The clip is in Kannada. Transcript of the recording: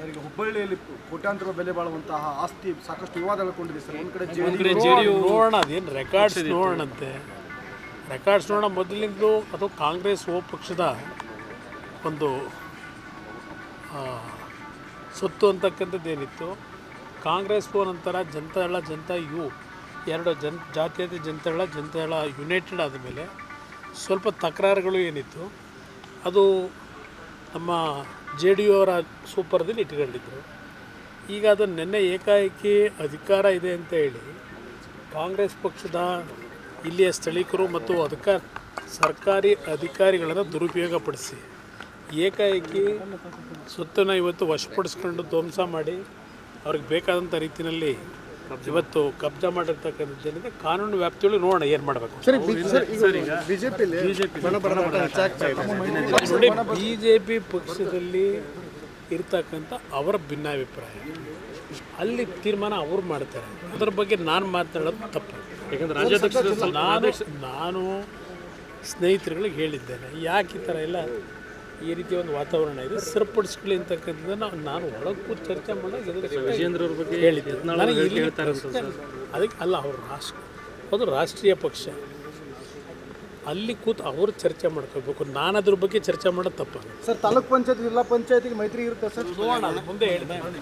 ಸರ್ ಈಗ ಹುಬ್ಬಳ್ಳಿಯಲ್ಲಿ ಕೋಟ್ಯಾಂತರ ಬೆಲೆ ಬಾಳುವಂತಹ ಆಸ್ತಿ ಸಾಕಷ್ಟು ವಿವಾದಗಳಿಕೊಂಡಿದೆ ಸರ್. ಒಂದ್ ಕಡೆ ಜೆಡಿಯು ನೋಡೋಣ ಅದೇನು ರೆಕಾರ್ಡ್ಸ್ ನೋಡೋಣಂತೆ. ರೆಕಾರ್ಡ್ಸ್ ನೋಡೋಣ ಮೊದಲಿಂದಲೂ ಅದು ಕಾಂಗ್ರೆಸ್ ಓ ಪಕ್ಷದ ಒಂದು ಸೊತ್ತು ಅಂತಕ್ಕಂಥದ್ದು ಏನಿತ್ತು? ಕಾಂಗ್ರೆಸ್ ಓ ನಂತರ ಜನತಾಳ ಜನತಾ ಯು ಎರಡು ಜನ್ ಜಾತ್ಯತೀತ ಜನತಾಳ ಜನತಾಳ ಯುನೈಟೆಡ್ ಆದಮೇಲೆ ಸ್ವಲ್ಪ ತಕರಾರುಗಳು ಏನಿತ್ತು? ಅದು ನಮ್ಮ ಜೆ ಡಿ ಯು ಅವರ ಸೂಪರ್ದಲ್ಲಿ ಇಟ್ಕೊಂಡಿದ್ರು. ಈಗ ಅದು ನಿನ್ನೆ ಏಕಾಏಕಿ ಅಧಿಕಾರ ಇದೆ ಅಂತ ಹೇಳಿ ಕಾಂಗ್ರೆಸ್ ಪಕ್ಷದ ಇಲ್ಲಿಯ ಸ್ಥಳೀಕರು ಮತ್ತು ಅದಕ್ಕೆ ಸರ್ಕಾರಿ ಅಧಿಕಾರಿಗಳನ್ನು ದುರುಪಯೋಗಪಡಿಸಿ ಏಕಾಏಕಿ ಸೊತ್ತನ್ನು ಇವತ್ತು ವಶಪಡಿಸ್ಕೊಂಡು ಧ್ವಂಸ ಮಾಡಿ ಅವ್ರಿಗೆ ಬೇಕಾದಂಥ ರೀತಿಯಲ್ಲಿ ಇವತ್ತು ಕಬ್ಜಾ ಮಾಡಿರ್ತಕ್ಕಂಥದ್ದೇನಿದೆ ಕಾನೂನು ವ್ಯಾಪ್ತಿಯಲ್ಲಿ ನೋಡೋಣ ಏನು ಮಾಡಬೇಕು. ನೋಡಿ ಬಿ ಜೆ ಪಿ ಪಕ್ಷದಲ್ಲಿ ಇರ್ತಕ್ಕಂಥ ಅವರ ಭಿನ್ನಾಭಿಪ್ರಾಯ. ಅಲ್ಲಿ ತೀರ್ಮಾನ ಅವ್ರು ಮಾಡ್ತಾರೆ. ಅದ್ರ ಬಗ್ಗೆ ನಾನು ಮಾತನಾಡೋದು ತಪ್ಪು. ಯಾಕಂದ್ರೆ ರಾಜ್ಯಾಧ್ಯಕ್ಷ ನಾನು ನಾನು ಸ್ನೇಹಿತರುಗಳಿಗೆ ಹೇಳಿದ್ದೇನೆ. ಯಾಕೆ ಈ ಥರ ಎಲ್ಲ ಈ ರೀತಿಯ ಒಂದು ವಾತಾವರಣ ಇದೆ. ಸರಿಪಡಿಸ್ಕೊಳ್ಳಿ ಅಂತಕ್ಕಂಥದ್ದನ್ನು ನಾನು ಒಳಗೆ ಕೂತು ಚರ್ಚೆ ಮಾಡಾಗ ವಿಜೇಂದ್ರ ಅವ್ರ ಬಗ್ಗೆ ಹೇಳಿದ್ದೆ ಅದಕ್ಕೆ ಅಲ್ಲ ಅವರು ರಾಷ್ಟ್ರ ಅದು ರಾಷ್ಟ್ರೀಯ ಪಕ್ಷ. ಅಲ್ಲಿ ಕೂತು ಅವರು ಚರ್ಚೆ ಮಾಡ್ಕೋಬೇಕು ನಾನು ಅದ್ರ ಬಗ್ಗೆ ಚರ್ಚೆ ಮಾಡೋದು ತಪ್ಪ ಸರ್ ತಾಲೂಕ್ ಪಂಚಾಯತ್ ಜಿಲ್ಲಾ ಪಂಚಾಯತಿಗೆ ಮೈತ್ರಿ ಇರುತ್ತೆ ಸರ್? ಮುಂದೆ ಹೇಳ್ತೀನಿ.